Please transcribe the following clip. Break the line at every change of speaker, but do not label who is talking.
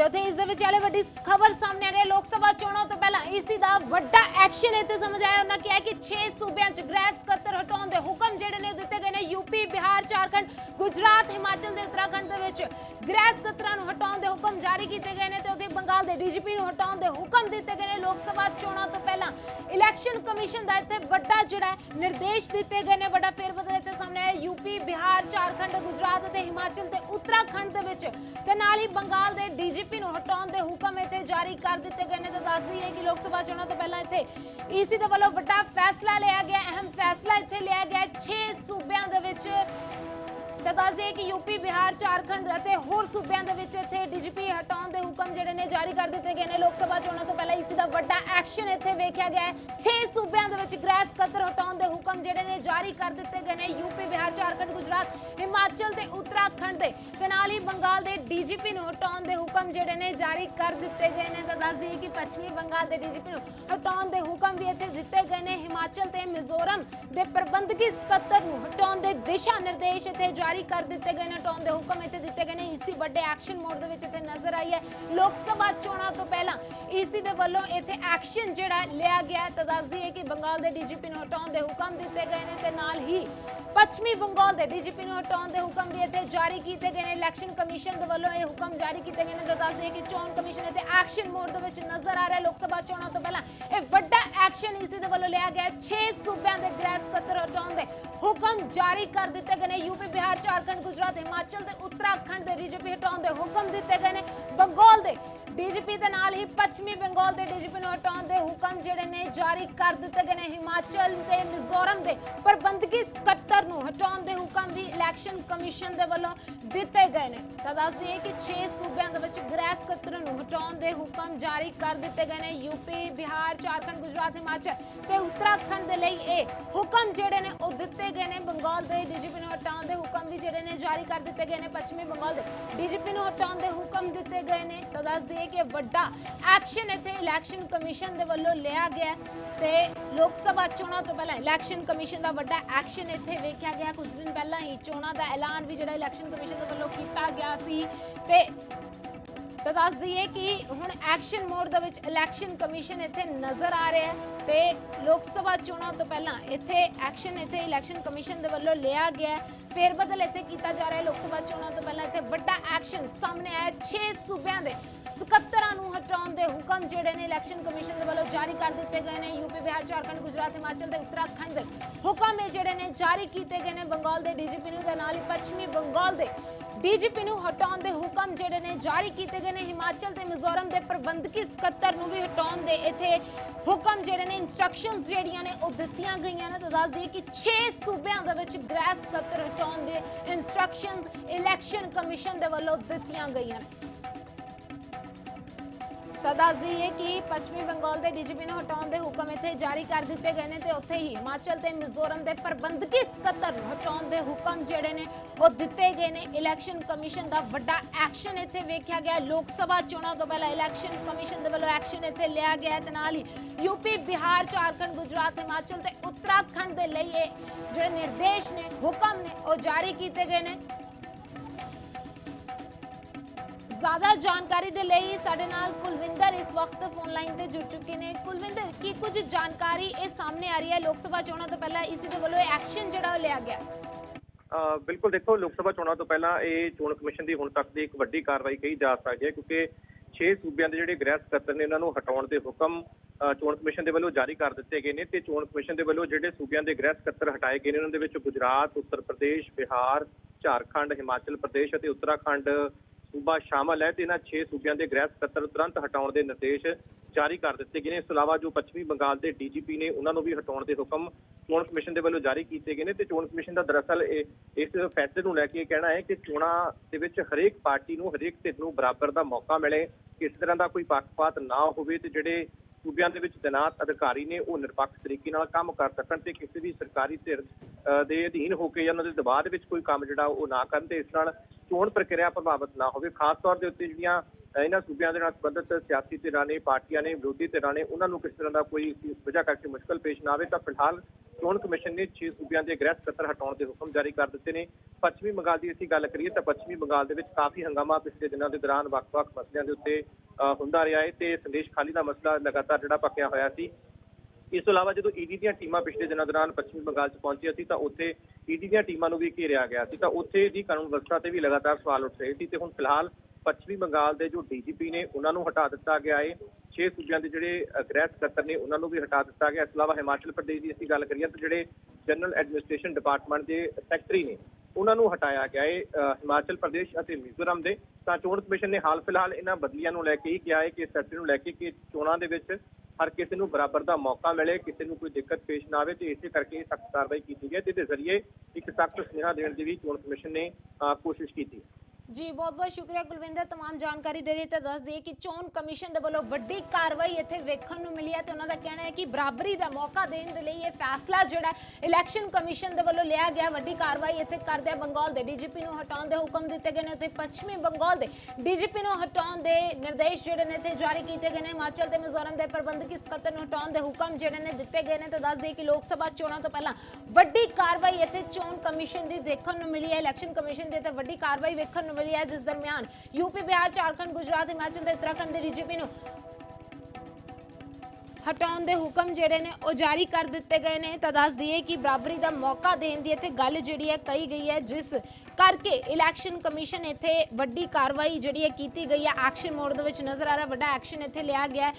ਤੇ ਉੱਥੇ ਇਸ ਦੇ ਵਿੱਚ ਵੱਡੀ ਖਬਰ ਸਾਹਮਣੇ ਆ ਰਹੀ ਹੈ। ਲੋਕ ਸਭਾ ਚੋਣਾਂ ਤੋਂ ਪਹਿਲਾਂ ਈਸੀ ਦਾ ਵੱਡਾ ਐਕਸ਼ਨ ਇੱਥੇ ਸਮਝ ਆਇਆ। ਉਹਨਾਂ ਕਿਹਾ ਕਿ 6 ਸੂਬਿਆਂ 'ਚ ਗ੍ਰਹਿ ਸਕੱਤਰ ਹਟਾਉਣ ਦੇ ਹੁਕਮ ਜਿਹੜੇ ਨੇ ਦਿੱਤੇ ਗਏ ਨੇ। ਯੂਪੀ ਬਿਹਾਰ, ਝਾਰਖੰਡ, ਗੁਜਰਾਤ, ਹਿਮਾਚਲ ਦੇ ਉੱਤਰਾਖੰਡ ਦੇ ਵਿੱਚ ਗ੍ਰਹਿ ਸਕੱਤਰਾਂ ਨੂੰ ਹਟਾਉਣ ਦੇ ਹੁਕਮ ਜਾਰੀ ਕੀਤੇ ਗਏ ਨੇ ਤੇ ਉਹਦੇ ਬੰਗਾਲ ਦੇ ਡੀਜੀਪੀ ਨੂੰ ਹਟਾਉਣ ਦੇ ਹੁਕਮ ਦਿੱਤੇ ਗਏ ਨੇ। ਲੋਕ ਸਭਾ ਚੋਣਾਂ ਤੋਂ ਪਹਿਲਾਂ ਇਲੈਕਸ਼ਨ ਕਮਿਸ਼ਨ ਦਾ ਇੱਥੇ ਵੱਡਾ ਜਿਹੜਾ ਨਿਰਦੇਸ਼ ਦਿੱਤੇ ਗਏ ਨੇ। ਵੱਡਾ ਫੇਰਬਦਲ ਇੱਥੇ ਸਾਹਮਣੇ ਯੂਪੀ, ਬਿਹਾਰ, ਝਾਰਖੰਡ, ਗੁਜਰਾਤ ਅਤੇ ਹਿਮਾਚਲ ਤੇ ਉੱਤਰਾਖੰਡ ਦੇ ਵਿੱਚ ਤੇ ਨਾਲ ਹੀ ਬੰਗਾਲ ਦੇ ਡੀਜੀਪੀ ਨੂੰ ਹਟਾਉਣ ਦੇ ਹੁਕਮ ਇੱਥੇ ਜਾਰੀ ਕਰ ਦਿੱਤੇ ਗਏ ਨੇ। ਤਾਂ ਦੱਸ ਦਈਏ ਕਿ ਲੋਕ ਸਭਾ ਚੋਣਾਂ ਤੋਂ ਪਹਿਲਾਂ ਇੱਥੇ ਈਸੀ ਦੇ ਵੱਲੋਂ ਵੱਡਾ ਫੈਸਲਾ ਲਿਆ ਗਿਆ। ਅਹਿਮ ਫੈਸਲਾ ਇੱਥੇ ਲਿਆ ਗਿਆ 6 ਸੂਬਿਆਂ ਦੇ ਵਿੱਚ। ਤਾਂ ਦੱਸ ਦਈਏ ਕਿ ਯੂਪੀ, ਬਿਹਾਰ, ਝਾਰਖੰਡ ਅਤੇ ਹੋਰ ਸੂਬਿਆਂ ਦੇ ਵਿੱਚ ਇੱਥੇ ਡੀਜੀਪੀ ਹਟਾਉਣ ਦੇ ਹੁਕਮ ਜਿਹੜੇ ਨੇ ਜਾਰੀ ਕਰ ਦਿੱਤੇ ਗਏ ਨੇ। ਲੋਕ ਸਭਾ ਚੋਣਾਂ ਤੋਂ ਪਹਿਲਾਂ ਇਸੇ ਦਾ ਵੱਡਾ ਐਕਸ਼ਨ ਇੱਥੇ ਵੇਖਿਆ ਗਿਆ ਹੈ। 6 ਸੂਬਿਆਂ ਦੇ ਵਿੱਚ ਗ੍ਰਹਿ ਸਕੱਤਰ ਹਟਾਉਣ ਦੇ ਹੁਕਮ ਜਿਹੜੇ ਨੇ ਜਾਰੀ ਕਰ ਦਿੱਤੇ ਗਏ ਨੇ। ਯੂਪੀ ਬਿਹਾਰ, ਝਾਰਖੰਡ, ਗੁਜਰਾਤ, ਹਿਮਾਚਲ ਤੇ ਉੱਤਰਾਖੰਡ ਦੇ। ਤੇ ਨਾਲ ਹੀ ਬੰਗਾਲ ਦੇ ਡੀਜੀਪੀ ਨੂੰ ਹਟਾਉਣ ਦੇ ਹੁਕਮ ਜਿਹੜੇ ਨੇ ਜਾਰੀ ਕਰ ਦਿੱਤੇ ਗਏ ਨੇ। ਤਾਂ ਦੱਸ ਦਈਏ ਕਿ ਪੱਛਮੀ ਬੰਗਾਲ ਦੇ ਡੀਜੀਪੀ ਨੂੰ ਹਟਾਉਣ ਦੇ ਹੁਕਮ ਵੀ ਇੱਥੇ ਦਿੱਤੇ ਗਏ ਨੇ। ਹਿਮਾਚਲ ਤੇ ਮਿਜ਼ੋਰਮ ਦੇ ਪ੍ਰਬੰਧਕੀ ਸਕੱਤਰ ਨੂੰ ਹਟਾਉਣ ਦੇ ਦਿਸ਼ਾ ਨਿਰਦੇਸ਼ ਇੱਥੇ ਜਾਰੀ ਕਰ ਦਿੱਤੇ ਗਏ ਨੇ। ਹਟਾਉਣ ਦੇ ਹੁਕਮ ਇੱਥੇ ਦਿੱਤੇ ਗਏ ਨੇ। ਇਸੇ ਵੱਡੇ ਐਕਸ਼ਨ ਮੋਡ ਦੇ ਵਿੱਚ ਇੱਥੇ ਨਜ਼ਰ ਆਈ ਹੈ। ਲੋਕ ਸਭਾ ਚੋਣਾਂ ਤੋਂ ਪਹਿਲਾਂ ਈਸੀ ਦੇ ਵੱਲੋਂ ਇੱਥੇ ਐਕਸ਼ਨ ਜਿਹੜਾ ਲਿਆ ਗਿਆ ਤਾਂ ਦੱਸ ਦਈਏ ਕਿ ਬੰਗਾਲ ਦੇ ਡੀਜੀਪੀ ਨੂੰ ਹਟਾਉਣ ਦੇ ਹੁਕਮ ਦਿੱਤੇ ਗਏ ਨੇ ਤੇ ਨਾਲ ਹੀ ਪੱਛਮੀ ਬੰਗਾਲ ਦੇ ਡੀਜੀਪੀ ਨੂੰ ਹਟਾਉਣ ਦੇ ਹੁਕਮ ਵੀ ਇੱਥੇ ਜਾਰੀ ਕੀਤੇ ਗਏ ਨੇ। ਇਲੈਕਸ਼ਨ ਕਮਿਸ਼ਨ ਦੇ ਵੱਲੋਂ ਇਹ ਹੁਕਮ ਜਾਰੀ ਕੀਤੇ ਗਏ ਨੇ, ਤਾਂ ਦੱਸ ਦਈਏ ਕਿ ਚੋਣ ਕਮਿਸ਼ਨ ਇੱਥੇ ਐਕਸ਼ਨ ਮੋਡ ਦੇ ਵਿੱਚ ਨਜ਼ਰ ਆ ਰਿਹਾ ਲੋਕ ਸਭਾ ਚੋਣਾਂ ਤੋਂ ਪਹਿਲਾਂ ਇਹ ਵੱਡਾ ਐਕਸ਼ਨ ਇਸੇ ਦੇ ਵੱਲੋਂ ਲਿਆ ਗਿਆ 6 ਸੂਬਿਆਂ ਦੇ ਗ੍ਰਹਿ ਸਕੱਤਰ ਹਟਾਉਣ ਦੇ ਹੁਕਮ ਜਾਰੀ ਕਰ ਦਿੱਤੇ ਗਏ ਨੇ। ਯੂਪੀ ਬਿਹਾਰ, ਝਾਰਖੰਡ, ਗੁਜਰਾਤ, ਹਿਮਾਚਲ ਤੇ ਉੱਤਰਾਖੰਡ ਦੇ ਡੀਜੀਪੀ ਹਟਾਉਣ ਦੇ ਹੁਕਮ ਦਿੱਤੇ ਗਏ ਨੇ। ਬੰਗਾਲ ਦੇ ਡੀਜੀਪੀ ਦੇ ਨਾਲ ਹੀ ਪੱਛਮੀ ਬੰਗਾਲ ਦੇ ਡੀਜੀਪੀ ਨੂੰ ਹਟਾਉਣ ਦੇ ਹੁਕਮ ਜਿਹੜੇ ਨੇ ਜਾਰੀ ਕਰ ਦਿੱਤੇ ਗਏ ਨੇ। ਹਿਮਾਚਲ ਤੇ ਮਿਜ਼ੋਰਮ ਦੇ ਪ੍ਰਬੰਧਕੀ ਸਕੱਤਰ ਨੂੰ ਹਟਾਉਣ ਦੇ ਹੁਕਮ ਵੀ ਇਲੈਕਸ਼ਨ ਕਮਿਸ਼ਨ ਦੇ ਵੱਲੋਂ ਦਿੱਤੇ ਗਏ ਨੇ। ਤਾਂ ਦੱਸ ਦਈਏ ਕਿ 6 ਸੂਬਿਆਂ ਦੇ ਵਿੱਚ ਗ੍ਰਹਿ ਸਕੱਤਰ ਨੂੰ ਹਟਾਉਣ ਦੇ ਹੁਕਮ ਜਾਰੀ ਕਰ ਦਿੱਤੇ ਗਏ ਨੇ। ਯੂਪੀ ਬਿਹਾਰ, ਝਾਰਖੰਡ, ਗੁਜਰਾਤ, ਹਿਮਾਚਲ ਤੇ ਉੱਤਰਾਖੰਡ ਦੇ ਲਈ ਇਹ ਹੁਕਮ ਜਿਹੜੇ ਨੇ ਉਹ ਦਿੱਤੇ ਗਏ ਨੇ। ਬੰਗਾਲ ਦੇ ਡੀਜੀਪੀ ਨੂੰ ਹਟਾਉਣ ਦੇ ਹੁਕਮ ਵੀ ਜਿਹੜੇ ਨੇ ਜਾਰੀ ਕਰ ਦਿੱਤੇ ਗਏ ਨੇ। ਪੱਛਮੀ ਬੰਗਾਲ ਦੇ ਡੀਜੀਪੀ ਨੂੰ ਹਟਾਉਣ ਦੇ ਹੁਕਮ ਦਿੱਤੇ ਗਏ ਨੇ। ਤਾਂ ਦੱਸ ਦਈਏ ਕਿ ਵੱਡਾ ਐਕਸ਼ਨ ਇੱਥੇ ਇਲੈਕਸ਼ਨ ਕਮਿਸ਼ਨ ਦੇ ਵੱਲੋਂ ਲਿਆ ਗਿਆ ਤੇ ਲੋਕ ਸਭਾ ਚੋਣਾਂ ਤੋਂ ਪਹਿਲਾਂ ਇਲੈਕਸ਼ਨ ਕਮਿਸ਼ਨ ਦਾ ਵੱਡਾ ਐਕਸ਼ਨ ਇੱਥੇ ਵੇਖਿਆ ਗਿਆ। ਕੁਝ ਦਿਨ ਪਹਿਲਾਂ ਹੀ ਚੋਣਾਂ ਦਾ ਐਲਾਨ ਵੀ ਜਿਹੜਾ ਇਲੈਕਸ਼ਨ ਕਮਿਸ਼ਨ ਦੇ ਵੱਲੋਂ ਕੀਤਾ ਗਿਆ ਸੀ। ਤੇ ਤਾਂ ਦੱਸ ਦਈਏ ਕਿ ਹੁਣ ਐਕਸ਼ਨ ਮੋਡ ਦੇ ਵਿੱਚ ਇਲੈਕਸ਼ਨ ਕਮਿਸ਼ਨ ਇੱਥੇ ਨਜ਼ਰ ਆ ਰਿਹਾ ਹੈ ਤੇ ਲੋਕ ਸਭਾ ਚੋਣਾਂ ਤੋਂ ਪਹਿਲਾਂ ਇੱਥੇ ਐਕਸ਼ਨ ਇੱਥੇ ਇਲੈਕਸ਼ਨ ਕਮਿਸ਼ਨ ਦੇ ਵੱਲੋਂ ਲਿਆ ਗਿਆ ਫੇਰ ਬਦਲ ਇੱਥੇ ਕੀਤਾ ਜਾ ਰਿਹਾ ਹੈ। ਲੋਕ ਸਭਾ ਚੋਣਾਂ ਤੋਂ ਪਹਿਲਾਂ ਇੱਥੇ ਵੱਡਾ ਐਕਸ਼ਨ ਸਾਹਮਣੇ ਆਇਆ 6 ਸੂਬਿਆਂ ਦੇ ਸਕੱਤਰਾਂ ਨੂੰ ਹਟਾਉਣ ਦੇ ਹੁਕਮ ਜਿਹੜੇ ਨੇ ਇਲੈਕਸ਼ਨ ਕਮਿਸ਼ਨ ਦੇ ਵੱਲੋਂ ਜਾਰੀ ਕਰ ਦਿੱਤੇ ਗਏ ਨੇ। ਯੂਪੀ, ਬਿਹਾਰ, ਝਾਰਖੰਡ, ਗੁਜਰਾਤ, ਹਿਮਾਚਲ ਤੇ ਉੱਤਰਾਖੰਡ ਦੇ ਹੁਕਮ ਇਹ ਜਿਹੜੇ ਨੇ ਜਾਰੀ ਕੀਤੇ ਗਏ ਨੇ। ਬੰਗਾਲ ਦੇ ਡੀਜੀਪੀ ਨੂੰ ਤੇ ਨਾਲ ਹੀ ਪੱਛਮੀ ਬੰਗਾਲ ਦੇ ਡੀਜੀਪੀ ਨੂੰ ਹਟਾਉਣ ਦੇ ਹੁਕਮ ਜਿਹੜੇ ਨੇ ਜਾਰੀ ਕੀਤੇ ਗਏ ਨੇ। ਹਿਮਾਚਲ ਤੇ ਮਿਜ਼ੋਰਮ ਦੇ ਪ੍ਰਬੰਧਕੀ ਸਕੱਤਰ ਨੂੰ ਵੀ ਹਟਾਉਣ ਦੇ ਇੱਥੇ ਹੁਕਮ ਜਿਹੜੇ ਨੇ ਇਨਸਟਰਕਸ਼ਨਸ ਜਿਹੜੀਆਂ ਨੇ, ਉਹ ਦਿੱਤੀਆਂ ਗਈਆਂ ਨੇ। ਤਾਂ ਦੱਸ ਦਈਏ ਕਿ 6 ਸੂਬਿਆਂ ਦੇ ਵਿੱਚ ਗ੍ਰਹਿ ਸਕੱਤਰ ਹਟਾਉਣ ਦੇ ਇਨਸਟਰਕਸ਼ਨਸ ਇਲੈਕਸ਼ਨ ਕਮਿਸ਼ਨ ਦੇ ਵੱਲੋਂ ਦਿੱਤੀਆਂ ਗਈਆਂ ਨੇ। ਤਾਂ ਦੱਸ ਦਈਏ ਕਿ ਪੱਛਮੀ ਬੰਗਾਲ ਦੇ ਡੀਜੀਪੀ ਨੂੰ ਹਟਾਉਣ ਦੇ ਹੁਕਮ ਇੱਥੇ ਜਾਰੀ ਕਰ ਦਿੱਤੇ ਗਏ ਨੇ ਤੇ ਉੱਥੇ ਹੀ ਹਿਮਾਚਲ ਤੇ ਮਿਜ਼ੋਰਮ ਦੇ ਪ੍ਰਬੰਧਕੀ ਸਕੱਤਰ ਨੂੰ ਹਟਾਉਣ ਦੇ ਹੁਕਮ ਜਿਹੜੇ ਨੇ ਉਹ ਦਿੱਤੇ ਗਏ ਨੇ। ਇਲੈਕਸ਼ਨ ਕਮਿਸ਼ਨ ਦਾ ਵੱਡਾ ਐਕਸ਼ਨ ਇੱਥੇ ਵੇਖਿਆ ਗਿਆ। ਲੋਕ ਸਭਾ ਚੋਣਾਂ ਤੋਂ ਪਹਿਲਾਂ ਇਲੈਕਸ਼ਨ ਕਮਿਸ਼ਨ ਦੇ ਵੱਲੋਂ ਐਕਸ਼ਨ ਇੱਥੇ ਲਿਆ ਗਿਆ। ਹੈ ਤੇ ਨਾਲ ਹੀ ਯੂਪੀ ਬਿਹਾਰ, ਝਾਰਖੰਡ, ਗੁਜਰਾਤ, ਹਿਮਾਚਲ ਤੇ ਉੱਤਰਾਖੰਡ ਦੇ ਲਈ ਇਹ ਜਿਹੜੇ ਨਿਰਦੇਸ਼ ਨੇ, ਹੁਕਮ ਨੇ, ਉਹ ਜਾਰੀ ਕੀਤੇ ਗਏ ਨੇ। ਜ਼ਿਆਦਾ ਜਾਣਕਾਰੀ ਦੇ ਲਈ ਸਾਡੇ ਨਾਲ ਕੁਲਵਿੰਦਰ ਇਸ ਵਕਤ ਫੋਨ ਲਾਈਨ ਤੇ ਜੁੜ ਚੁੱਕੇ ਨੇ। ਕੁਲਵਿੰਦਰ, ਕੀ ਕੁਝ ਜਾਣਕਾਰੀ ਇਹ ਸਾਹਮਣੇ ਆ ਰਹੀ ਹੈ? ਲੋਕ ਸਭਾ ਚੋਣਾਂ ਤੋਂ ਪਹਿਲਾਂ ਇਸੇ ਦੇ ਵੱਲੋਂ ਐਕਸ਼ਨ ਜਿਹੜਾ ਉਹ ਲਿਆ ਗਿਆ?
ਬਿਲਕੁਲ ਦੇਖੋ, ਲੋਕ ਸਭਾ ਚੋਣਾਂ ਤੋਂ ਪਹਿਲਾਂ ਇਹ ਚੋਣ ਕਮਿਸ਼ਨ ਦੀ ਹੁਣ ਤੱਕ ਦੀ ਇੱਕ ਵੱਡੀ ਕਾਰਵਾਈ ਕਹੀ ਜਾ ਸਕਦੀ ਹੈ ਕਿਉਂਕਿ 6 ਸੂਬਿਆਂ ਦੇ ਜਿਹੜੇ ਗ੍ਰਹਿ ਸਕੱਤਰ ਨੇ ਉਹਨਾਂ ਨੂੰ ਹਟਾਉਣ ਦੇ ਹੁਕਮ ਚੋਣ ਕਮਿਸ਼ਨ ਦੇ ਵੱਲੋਂ ਜਾਰੀ ਕਰ ਦਿੱਤੇ ਗਏ ਨੇ ਤੇ ਚੋਣ ਕਮਿਸ਼ਨ ਦੇ ਵੱਲੋਂ ਜਿਹੜੇ ਸੂਬਿਆਂ ਦੇ ਗ੍ਰਹਿ ਸਕੱਤਰ ਹਟਾਏ ਗਏ ਨੇ ਉਹਨਾਂ ਦੇ ਵਿੱਚ ਗੁਜਰਾਤ, ਉੱਤਰ ਪ੍ਰਦੇਸ਼, ਬਿਹਾਰ, ਝਾਰਖੰਡ, ਹਿਮਾਚਲ ਪ੍ਰਦੇਸ਼ ਅਤੇ ਉੱਤਰਾਖੰਡ ਸੂਬਾ ਸ਼ਾਮਲ ਹੈ ਤੇ ਇਹਨਾਂ 6 ਸੂਬਿਆਂ ਦੇ ਗ੍ਰਹਿ ਸਕੱਤਰ ਤੁਰੰਤ ਹਟਾਉਣ ਦੇ ਨਿਰਦੇਸ਼ ਜਾਰੀ ਕਰ ਦਿੱਤੇ ਗਏ ਨੇ। ਇਸ ਤੋਂ ਇਲਾਵਾ ਜੋ ਪੱਛਮੀ ਬੰਗਾਲ ਦੇ ਡੀਜੀਪੀ ਨੇ ਉਹਨਾਂ ਨੂੰ ਵੀ ਹਟਾਉਣ ਦੇ ਹੁਕਮ ਚੋਣ ਕਮਿਸ਼ਨ ਦੇ ਵੱਲੋਂ ਜਾਰੀ ਕੀਤੇ ਗਏ ਨੇ ਤੇ ਚੋਣ ਕਮਿਸ਼ਨ ਦਾ ਦਰਅਸਲ ਇਸ ਫੈਸਲੇ ਨੂੰ ਲੈ ਕੇ ਇਹ ਕਹਿਣਾ ਹੈ ਕਿ ਚੋਣਾਂ ਦੇ ਵਿੱਚ ਹਰੇਕ ਪਾਰਟੀ ਨੂੰ ਹਰੇਕ ਧਿਰ ਨੂੰ ਬਰਾਬਰ ਦਾ ਮੌਕਾ ਮਿਲੇ। ਕਿਸੇ ਤਰ੍ਹਾਂ ਦਾ ਕੋਈ ਪੱਖਪਾਤ ਨਾ ਹੋਵੇ ਤੇ ਜਿਹੜੇ ਸੂਬਿਆਂ ਦੇ ਵਿੱਚ ਤੈਨਾਤ ਅਧਿਕਾਰੀ ਨੇ ਉਹ ਨਿਰਪੱਖ ਤਰੀਕੇ ਨਾਲ ਕੰਮ ਕਰ ਸਕਣ ਤੇ ਕਿਸੇ ਵੀ ਸਰਕਾਰੀ ਧਿਰ ਅਹ, ਦੇ ਅਧੀਨ ਹੋ ਕੇ ਜਾਂ ਉਹਨਾਂ ਦੇ ਦਬਾਅ ਦੇ ਵਿੱਚ ਕੋਈ ਕੰਮ ਜਿਹੜਾ ਉਹ ਨਾ ਕਰਨ ਤੇ ਇਸ ਨਾਲ ਚੋਣ ਪ੍ਰਕਿਰਿਆ ਪ੍ਰਭਾਵਿਤ ਨਾ ਹੋਵੇ ਖਾਸ ਤੌਰ ਦੇ ਉੱਤੇ ਜਿਹੜੀਆਂ ਇਹਨਾਂ ਸੂਬਿਆਂ ਦੇ ਨਾਲ ਸੰਬੰਧਿਤ ਸਿਆਸੀ ਧਿਰਾਂ ਨੇ ਪਾਰਟੀਆਂ ਨੇ ਵਿਰੋਧੀ ਧਿਰਾਂ ਨੇ ਉਹਨਾਂ ਨੂੰ ਕਿਸ ਤਰ੍ਹਾਂ ਦਾ ਕੋਈ ਵਜ੍ਹਾ ਕਰਕੇ ਮੁਸ਼ਕਲ ਪੇਸ਼ ਨਾ ਆਵੇ ਤਾਂ ਫਿਲਹਾਲ ਚੋਣ ਕਮਿਸ਼ਨ ਨੇ 6 ਸੂਬਿਆਂ ਦੇ ਗ੍ਰਹਿ ਸਕੱਤਰ ਹਟਾਉਣ ਦੇ ਹੁਕਮ ਜਾਰੀ ਕਰ ਦਿੱਤੇ ਨੇ। ਪੱਛਮੀ ਬੰਗਾਲ ਦੀ ਅਸੀਂ ਗੱਲ ਕਰੀਏ ਤਾਂ ਪੱਛਮੀ ਬੰਗਾਲ ਦੇ ਵਿੱਚ ਕਾਫੀ ਹੰਗਾਮਾ ਪਿਛਲੇ ਦਿਨਾਂ ਦੇ ਦੌਰਾਨ ਵੱਖ-ਵੱਖ ਮਸਲਿਆਂ ਦੇ ਉੱਤੇ ਅ, ਹੁੰਦਾ ਰਿਹਾ ਹੈ ਤੇ ਸੰਦੇਸ਼ ਖਾਲੀ ਦਾ ਮਸਲਾ ਲਗਾਤਾਰ ਜਿਹੜਾ ਪੱਕਿਆ ਹੋਇਆ ਸੀ ਇਸ ਤੋਂ ਇਲਾਵਾ ਜਦੋਂ ਈਡੀ ਦੀਆਂ ਟੀਮਾਂ ਪਿਛਲੇ ਦਿਨਾਂ ਦੌਰਾਨ ਪੱਛਮੀ ਬੰਗਾਲ 'ਚ ਪਹੁੰਚੀਆਂ ਸੀ ਤਾਂ ਉੱਥੇ ਈਡੀ ਦੀਆਂ ਟੀਮਾਂ ਨੂੰ ਵੀ ਘੇਰਿਆ ਗਿਆ ਸੀ। ਤਾਂ ਉੱਥੇ ਦੀ ਕਾਨੂੰਨ ਵਿਵਸਥਾ ਤੇ ਵੀ ਲਗਾਤਾਰ ਸਵਾਲ ਉੱਠ ਰਹੇ ਸੀ ਤੇ ਹੁਣ ਫਿਲਹਾਲ ਪੱਛਮੀ ਬੰਗਾਲ ਦੇ ਜੋ ਡੀਜੀਪੀ ਨੇ ਉਹਨਾਂ ਨੂੰ ਹਟਾ ਦਿੱਤਾ ਗਿਆ ਹੈ ਛੇ ਸੂਬਿਆਂ ਦੇ ਜਿਹੜੇ ਗ੍ਰਹਿ ਸਕੱਤਰ ਨੇ ਉਹਨਾਂ ਨੂੰ ਵੀ ਹਟਾ ਦਿੱਤਾ ਗਿਆ। ਇਸ ਤੋਂ ਇਲਾਵਾ ਹਿਮਾਚਲ ਪ੍ਰਦੇਸ਼ ਦੀ ਅਸੀਂ ਗੱਲ ਕਰੀਏ ਤਾਂ ਜਿਹੜੇ ਜਨਰਲ ਐਡਮਿਨਿਸਟ੍ਰੇਸ਼ਨ ਡਿਪਾਰਟਮੈਂਟ ਦੇ ਸੈਕਟਰੀ ਨੇ ਉਹਨਾਂ ਨੂੰ ਹਟਾਇਆ ਗਿਆ ਹੈ ਹਿਮਾਚਲ ਪ੍ਰਦੇਸ਼ ਅਤੇ ਮਿਜ਼ੋਰਮ ਦੇ। ਤਾਂ ਚੋਣ ਕਮਿਸ਼ਨ ਨੇ ਹਾਲ ਫਿਲਹਾਲ ਇਹਨਾਂ ਬਦਲੀਆਂ ਨੂੰ ਲੈ ਕੇ ਹੀ ਕਿਹਾ ਹੈ ਕਿ ਸੈਕਟਰੀ ਨੂੰ ਲੈ ਕੇ ਕਿ ਚੋਣਾਂ ਦੇ ਵਿੱਚ ਹਰ ਕਿਸੇ ਨੂੰ ਬਰਾਬਰ ਦਾ ਮੌਕਾ ਮਿਲੇ ਕਿਸੇ ਨੂੰ ਕੋਈ ਦਿੱਕਤ ਪੇਸ਼ ਨਾ ਆਵੇ ਤੇ ਇਸੇ ਕਰਕੇ ਇਹ ਸਖਤ ਕਾਰਵਾਈ ਕੀਤੀ ਗਈ ਤੇ ਇਹਦੇ ਜ਼ਰੀਏ ਇੱਕ ਸਖਤ ਸੁਨੇਹਾ ਦੇਣ ਦੀ ਵੀ ਚੋਣ ਕਮਿਸ਼ਨ ਨੇ ਅ, ਕੋਸ਼ਿਸ਼ ਕੀਤੀ
ਜੀ ਬਹੁਤ ਬਹੁਤ ਸ਼ੁਕਰੀਆ ਕੁਲਵਿੰਦਰ तमाम ਜਾਣਕਾਰੀ ਦੇ ਲਈ ਤੇ ਦੱਸ ਦਈਏ ਕਿ ਚੋਣ ਕਮਿਸ਼ਨ ਦੇ ਵੱਲੋਂ ਵੱਡੀ ਕਾਰਵਾਈ ਇੱਥੇ ਵੇਖਣ ਨੂੰ ਮਿਲੀ ਹੈ ਤੇ ਉਹਨਾਂ ਦਾ ਕਹਿਣਾ ਹੈ ਕਿ ਬਰਾਬਰੀ ਦਾ ਮੌਕਾ ਦੇਣ ਦੇ ਲਈ ਇਹ ਫੈਸਲਾ ਜਿਹੜਾ ਇਲੈਕਸ਼ਨ ਕਮਿਸ਼ਨ ਦੇ ਵੱਲੋਂ ਲਿਆ ਗਿਆ ਵੱਡੀ ਕਾਰਵਾਈ ਇੱਥੇ ਕਰਦੇ ਬੰਗਾਲ ਦੇ ਡੀਜੀਪੀ ਨੂੰ ਹਟਾਉਣ ਦੇ ਹੁਕਮ ਦਿੱਤੇ ਗਏ ਨੇ ਤੇ ਪੱਛਮੀ ਬੰਗਾਲ ਦੇ ਡੀਜੀਪੀ ਨੂੰ ਹਟਾਉਣ ਦੇ ਨਿਰਦੇਸ਼ ਜਿਹੜੇ ਨੇ ਇੱਥੇ ਜਾਰੀ ਕੀਤੇ ਗਏ ਨੇ ਹਿਮਾਚਲ ਤੇ ਮਿਜ਼ੋਰਮ ਦੇ ਪ੍ਰਬੰਧਕੀ ਸਕੱਤਰ ਨੂੰ ਹਟਾਉਣ ਦੇ ਹੁਕਮ ਜਿਹੜੇ ਨੇ ਦਿੱਤੇ ਗਏ ਨੇ ਤੇ ਦੱਸ ਦਈਏ ਕਿ ਲੋਕ ਸਭਾ ਚੋਣਾਂ ਤੋਂ ਪਹਿਲਾਂ ਵੱਡੀ ਕਾਰਵਾਈ ਇੱਥੇ ਚੋਣ ਕਮਿਸ਼ਨ ਦੀ ਦੇਖਣ ਨੂੰ ਮਿਲੀ ਹੈ ਇਲੈਕਸ਼ਨ ਕਮਿਸ਼ਨ ਦੀ ਤੇ ਵੱਡੀ ਕਾਰਵਾਈ ਵੇਖਣ ਨੂੰ ਮਿਲੀ ਹੈ, ਜਿਸ ਦਰਮਿਆਨ ਯੂਪੀ ਬਿਹਾਰ, ਝਾਰਖੰਡ, ਗੁਜਰਾਤ, ਹਿਮਾਚਲ ਤੇ ਉੱਤਰਾਖੰਡ ਦੇ ਡੀਜੀਪੀ ਨੂੰ ਹਟਾਉਣ ਦੇ ਹੁਕਮ ਜਿਹੜੇ ਨੇ, ਉਹ ਜਾਰੀ ਕਰ ਦਿੱਤੇ ਗਏ ਨੇ। ਤਾਂ ਦੱਸ ਦਈਏ ਕਿ ਬਰਾਬਰੀ ਦਾ ਮੌਕਾ ਦੇਣ ਦੀ ਇੱਥੇ ਗੱਲ ਜਿਹੜੀ ਹੈ, ਕਹੀ ਗਈ ਹੈ, ਜਿਸ ਕਰਕੇ ਇਲੈਕਸ਼ਨ ਕਮਿਸ਼ਨ ਇੱਥੇ ਵੱਡੀ ਕਾਰਵਾਈ ਜਿਹੜੀ ਹੈ, ਕੀਤੀ ਗਈ ਹੈ। ਐਕਸ਼ਨ ਮੋਡ ਦੇ ਵਿੱਚ ਨਜ਼ਰ ਆ ਰਿਹਾ, ਵੱਡਾ ਐਕਸ਼ਨ ਇੱਥੇ ਲਿਆ ਗਿਆ